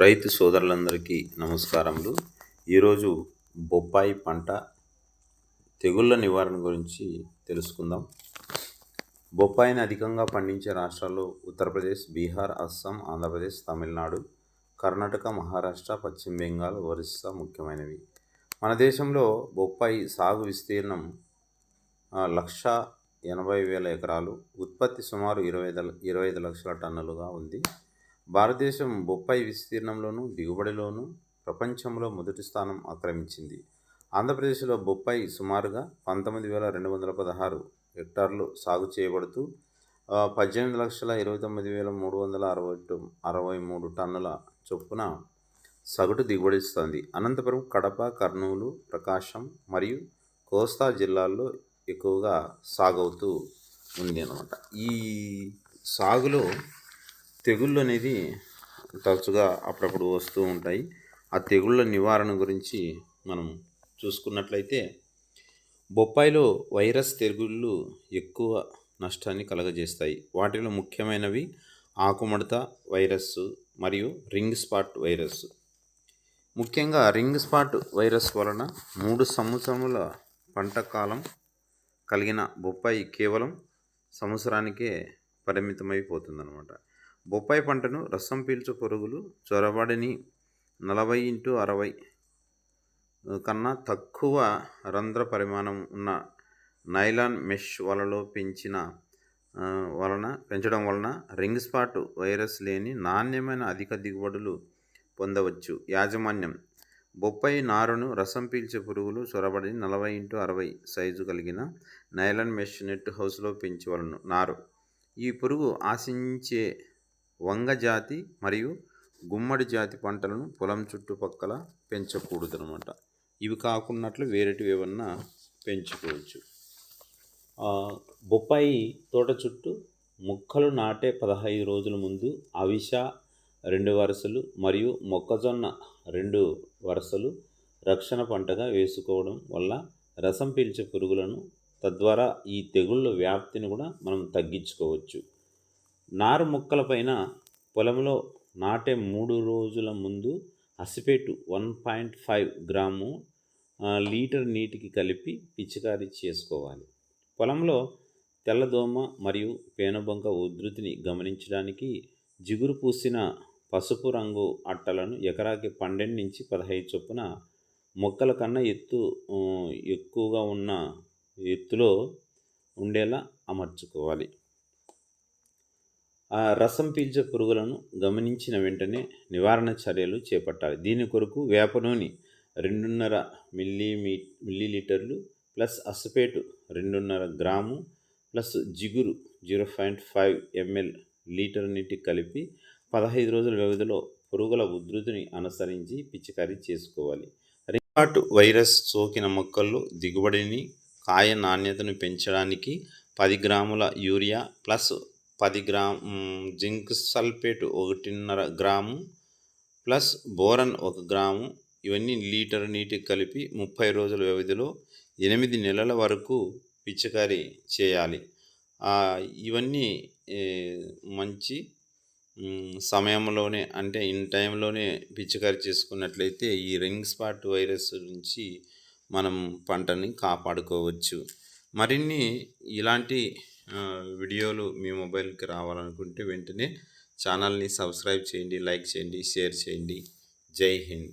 రైతు సోదరులందరికీ నమస్కారములు. ఈరోజు బొప్పాయి పంట తెగుళ్ళ నివారణ గురించి తెలుసుకుందాం. బొప్పాయిని అధికంగా పండించే రాష్ట్రాలు ఉత్తరప్రదేశ్ బీహార్ అస్సాం ఆంధ్రప్రదేశ్ తమిళనాడు కర్ణాటక మహారాష్ట్ర పశ్చిమ బెంగాల్ ఒరిస్సా ముఖ్యమైనవి. మన దేశంలో బొప్పాయి సాగు విస్తీర్ణం లక్ష ఎనభై వేల ఎకరాలు ఉత్పత్తి సుమారు ఇరవై ఐదు ఇరవై ఐదు లక్షల టన్నులుగా ఉంది. భారతదేశం బొప్పాయి విస్తీర్ణంలోనూ దిగుబడిలోనూ ప్రపంచంలో మొదటి స్థానం ఆక్రమించింది. ఆంధ్రప్రదేశ్లో బొప్పాయి సుమారుగా పంతొమ్మిది వేల రెండు వందల పదహారు హెక్టార్లు సాగు చేయబడుతూ పద్దెనిమిది లక్షల ఇరవై తొమ్మిది వేల మూడు వందల అరవై అరవై మూడు టన్నుల చొప్పున సగటు దిగుబడిస్తుంది అనంతపురం కడప కర్నూలు ప్రకాశం మరియు కోస్తా జిల్లాల్లో ఎక్కువగా సాగవుతూ ఉంది అనమాట ఈ సాగులో తెగుళ్ళు అనేది తరచుగా అప్పుడప్పుడు వస్తూ ఉంటాయి. ఆ తెగుళ్ళ నివారణ గురించి మనం చూసుకున్నట్లయితే బొప్పాయిలో వైరస్ తెగుళ్ళు ఎక్కువ నష్టాన్ని కలగజేస్తాయి. వాటిలో ముఖ్యమైనవి ఆకుమడత వైరస్ మరియు రింగ్ స్పాట్ వైరస్ ముఖ్యంగా రింగ్ స్పాట్ వైరస్ వలన మూడు సంవత్సరముల పంట కాలం కలిగిన బొప్పాయి కేవలం సంవత్సరానికే పరిమితమైపోతుందన్నమాట. బొప్పాయి పంటను రసం పీల్చు పురుగులు చొరబడిని నలభై ఇంటూ అరవై కన్నా తక్కువ రంధ్ర పరిమాణం ఉన్న నైలాన్ మెష్ వలలో పెంచిన వలన పెంచడం వలన రింగ్ స్పాట్ వైరస్ లేని నాణ్యమైన అధిక దిగుబడులు పొందవచ్చు. యాజమాన్యం బొప్పాయి నారును రసం పీల్చే పురుగులు చొరబడి నలభై ఇంటూ అరవై సైజు కలిగిన నైలాన్ మెష్ నెట్ హౌస్లో పెంచవలను నారు. ఈ పురుగు ఆశించే వంగ జాతి మరియు గుమ్మడి జాతి పంటలను పొలం చుట్టుపక్కల పెంచకూడదు అనమాట ఇవి కాకున్నట్లు వేరేటివి ఏమన్నా పెంచుకోవచ్చు. బొప్పాయి తోట చుట్టూ మొక్కలు నాటే పదహైదు రోజుల ముందు అవిష రెండు వరుసలు మరియు మొక్కజొన్న రెండు వరుసలు రక్షణ పంటగా వేసుకోవడం వల్ల రసం పీల్చే పురుగులను తద్వారా ఈ తెగుళ్ళ వ్యాప్తిని కూడా మనం తగ్గించుకోవచ్చు. నారు మొక్కలపైన పొలంలో నాటే మూడు రోజుల ముందు acephate one point five gram litre నీటికి కలిపి పిచికారీ చేసుకోవాలి. పొలంలో తెల్లదోమ మరియు పేనుబంక ఉధృతిని గమనించడానికి జిగురు పూసిన పసుపు రంగు అట్టలను ఎకరాకి పన్నెండు నుంచి పదహైదు చొప్పున మొక్కల కన్నా ఎత్తు ఎక్కువగా ఉన్న ఎత్తులో ఉండేలా అమర్చుకోవాలి. ఆ రసం పీల్చే పురుగులను గమనించిన వెంటనే నివారణ చర్యలు చేపట్టాలి. దీని కొరకు వేప నూనె రెండున్నర మిల్లీ మిల్లీ లీటర్లు ప్లస్ అసపేటు రెండున్నర గ్రాము ప్లస్ జిగురు zero point five ML litre నీటి కలిపి పదహైదు రోజుల వ్యవధిలో పురుగుల ఉధృతిని అనుసరించి పిచికారీ చేసుకోవాలి. రింగాట్ వైరస్ సోకిన మొక్కల్లో దిగుబడిని కాయ నాణ్యతను పెంచడానికి పది గ్రాముల యూరియా ప్లస్ పది గ్రామ్ జింక్ సల్ఫేట్ ఒకటిన్నర గ్రాము ప్లస్ బోరన్ ఒక గ్రాము. ఇవన్నీ లీటర్ నీటికి కలిపి ముప్పై రోజుల వ్యవధిలో ఎనిమిది నెలల వరకు పిచికారీ చేయాలి. ఇవన్నీ మంచి సమయంలోనే అంటే ఇన్ టైంలోనే పిచికారీ చేసుకున్నట్లయితే ఈ రింగ్ స్పాట్ వైరస్ నుంచి మనం పంటని కాపాడుకోవచ్చు. మరిన్ని ఇలాంటి వీడియోలు మీ మొబైల్కి రావాలనుకుంటే వెంటనే ఛానల్ని సబ్స్క్రైబ్ చేయండి లైక్ చేయండి షేర్ చేయండి. జై హింద్.